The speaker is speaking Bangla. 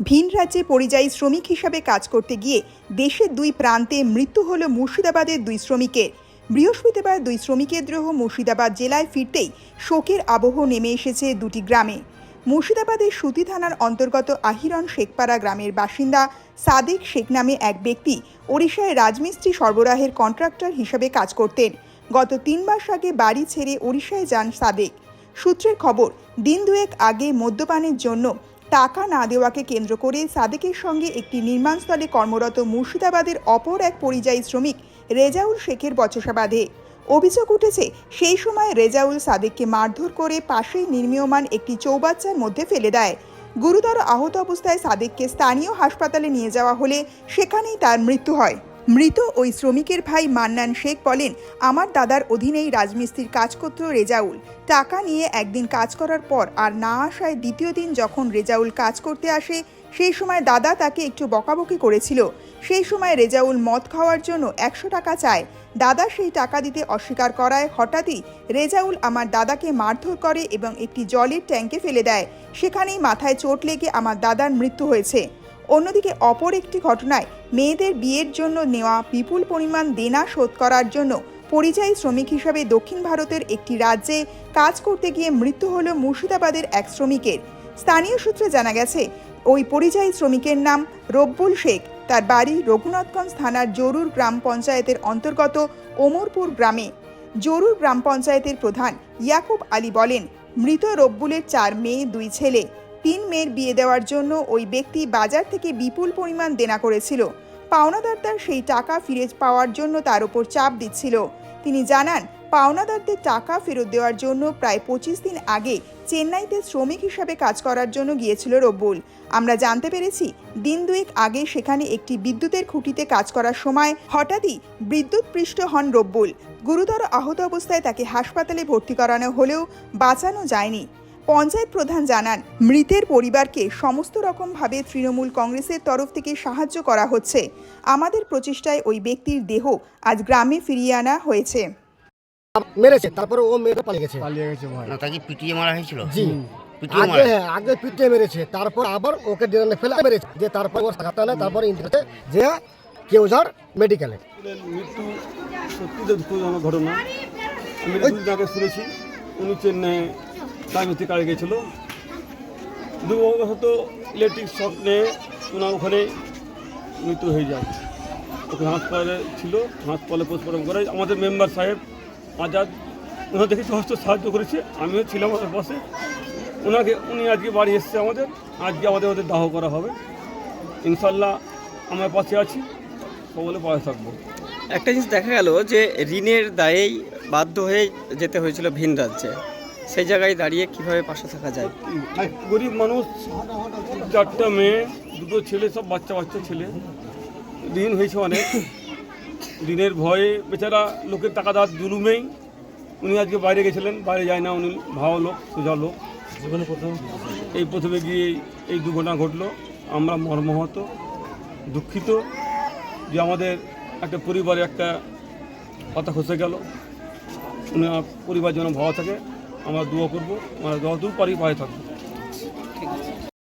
ভিন রাজ্যে পরিযায়ী শ্রমিক হিসাবে কাজ করতে গিয়ে দেশের দুই প্রান্তে মৃত্যু হল মুর্শিদাবাদের দুই শ্রমিকের। বৃহস্পতিবার দুই শ্রমিকের দেহ মুর্শিদাবাদ জেলায় ফিরতেই শোকের আবহ নেমে এসেছে দুটি গ্রামে। মুর্শিদাবাদের সুতি থানার অন্তর্গত আহিরন শেখপাড়া গ্রামের বাসিন্দা সাদেক শেখ নামে এক ব্যক্তি ওড়িশায় রাজমিস্ত্রি সরবরাহের কন্ট্রাক্টর হিসাবে কাজ করতেন। গত তিন মাস আগে বাড়ি ছেড়ে ওড়িশায় যান সাদেক। সূত্রের খবর, দিন দুয়েক আগে মদ্যপানের জন্য টাকা না দেওয়াকে কেন্দ্র করে সাদেকের সঙ্গে একটি নির্মাণস্থলে কর্মরত মুর্শিদাবাদের অপর এক পরিযায়ী শ্রমিক রেজাউল শেখের বচসা বাঁধে। অভিযোগ উঠেছে, সেই সময় রেজাউল সাদেককে মারধর করে পাশেই নির্মীয়মান একটি চৌবাচ্চার মধ্যে ফেলে দেয়। গুরুতর আহত অবস্থায় সাদেককে স্থানীয় হাসপাতালে নিয়ে যাওয়া হলে সেখানেই তার মৃত্যু হয়। মৃত ওই শ্রমিকের ভাই মান্নান শেখ বলেন, আমার দাদার অধীনেই রাজমিস্ত্রির কাজ করত রেজাউল। টাকা নিয়ে একদিন কাজ করার পর আর না আসায় দ্বিতীয় দিন যখন রেজাউল কাজ করতে আসে, সেই সময় দাদা তাকে একটু বকাবকি করেছিল। সেই সময় রেজাউল মদ খাওয়ার জন্য একশো টাকা চায়। দাদা সেই টাকা দিতে অস্বীকার করায় হঠাৎই রেজাউল আমার দাদাকে মারধর করে এবং একটি জলের ট্যাঙ্কে ফেলে দেয়। সেখানেই মাথায় চোট লেগে আমার দাদার মৃত্যু হয়েছে। অন্যদিকে অপর একটি ঘটনায় মেয়েদের বিয়ের জন্য নেওয়া বিপুল পরিমাণ দেনা শোধ করার জন্য পরিযায়ী শ্রমিক হিসাবে দক্ষিণ ভারতের একটি রাজ্যে কাজ করতে গিয়ে মৃত্যু হল মুর্শিদাবাদের এক শ্রমিকের। স্থানীয় সূত্রে জানা গেছে, ওই পরিযায়ী শ্রমিকের নাম রব্বুল শেখ। তার বাড়ি রঘুনাথগঞ্জ থানার জরুর গ্রাম পঞ্চায়েতের অন্তর্গত ওমরপুর গ্রামে। জরুর গ্রাম পঞ্চায়েতের প্রধান ইয়াকুব আলী বলেন, মৃত রব্বুলের চার মেয়ে, দুই ছেলে। তিন মেয়ের বিয়ে দেওয়ার জন্য ওই ব্যক্তি বাজার থেকে বিপুল পরিমাণ দেনা করেছিল। পাওনাদারদার সেই টাকা ফিরে পাওয়ার জন্য তার উপর চাপ দিচ্ছিল। তিনি জানান পাওনাদারদের টাকা ফেরত দেওয়ার জন্য প্রায় পঁচিশ দিন আগে চেন্নাইতে শ্রমিক হিসাবে কাজ করার জন্য গিয়েছিল রব্বুল। আমরা জানতে পেরেছি, দিন দুয়েক আগে সেখানে একটি বিদ্যুতের খুঁটিতে কাজ করার সময় হঠাৎই বিদ্যুৎপৃষ্ট হন রব্বুল। গুরুতর আহত অবস্থায় তাকে হাসপাতালে ভর্তি করানো হলেও বাঁচানো যায়নি। পঞ্চায়েত প্রধান জানান মৃতের পরিবারকে সমস্ত রকমভাবে তৃণমূল কংগ্রেসের তরফ থেকে সাহায্য করা হচ্ছে। আমাদের প্রচেষ্টায় ওই ব্যক্তির দেহ আজ গ্রামে ফিরিয়ে আনা হয়েছে। মেরেছে তারপরে ও মেয়েটা পালিয়ে গেছে। পালিয়ে গেছে ভয় না তাকে পিটিয়ে মারা হয়েছিল? জি। পিটিয়ে আগে মারা? হ্যাঁ আগে পিটে মেরেছে তারপর আবার ওকে ডিরানে ফেলে মেরেছে। যে তারপর ওর সাথে না তারপর যে কেউঝাড় মেডিকেলে। মৃত্যু সত্যি তো দুঃখজনক ঘটনা। আমি শুনেছি উনি চেন্নাই কাজমতি কাজে গেছিল দুর্ভাগ্যবশত ইলেকট্রিক শক নিয়ে ওনার ওখানে মৃত্যু হয়ে যায়। ওখানে হাসপাতালে ছিল, হাসপাতালে পোস্টমর্টম করে আমাদের মেম্বার সাহেব আজাদ, ওনার দেখে সমস্ত সাহায্য করেছে, আমিও ছিলাম ওদের পাশে। ওনাকে, উনি আজকে বাড়ি এসছে আমাদের, আজকে আমাদের ওদের দাহ করা হবে। ইনশাল্লাহ আমার পাশে আছি, সকলে পাশে থাকব। একটা জিনিস দেখা গেল যে ঋণের দায়েই বাধ্য হয়ে যেতে হয়েছিল ভিন রাজ্যে। সেই জায়গায় দাঁড়িয়ে কীভাবে পাশে থাকা যায়? গরিব মানুষ চারটা মেয়ে দুটো ছেলে সব বাচ্চা বাচ্চা ছেলে। ঋণ হয়েছে অনেক। ঋণের ভয়ে বেচারা লোকের টাকা দেওয়ার জুলুমেই উনি আজকে বাইরে গেছিলেন বাইরে যায় না উনি ভালো লোক সোজা লোক। এই প্রথমে গিয়ে এই- এই দুর্ঘটনা ঘটলো। আমরা মর্মাহত দুঃখিত যে আমাদের একটা পরিবারে একটা কথা খসে গেল। উনি পরিবার যেন ভালো থাকে। আমরা দোয়া করব আমরা যতদূর পারি পায়ে থাকব।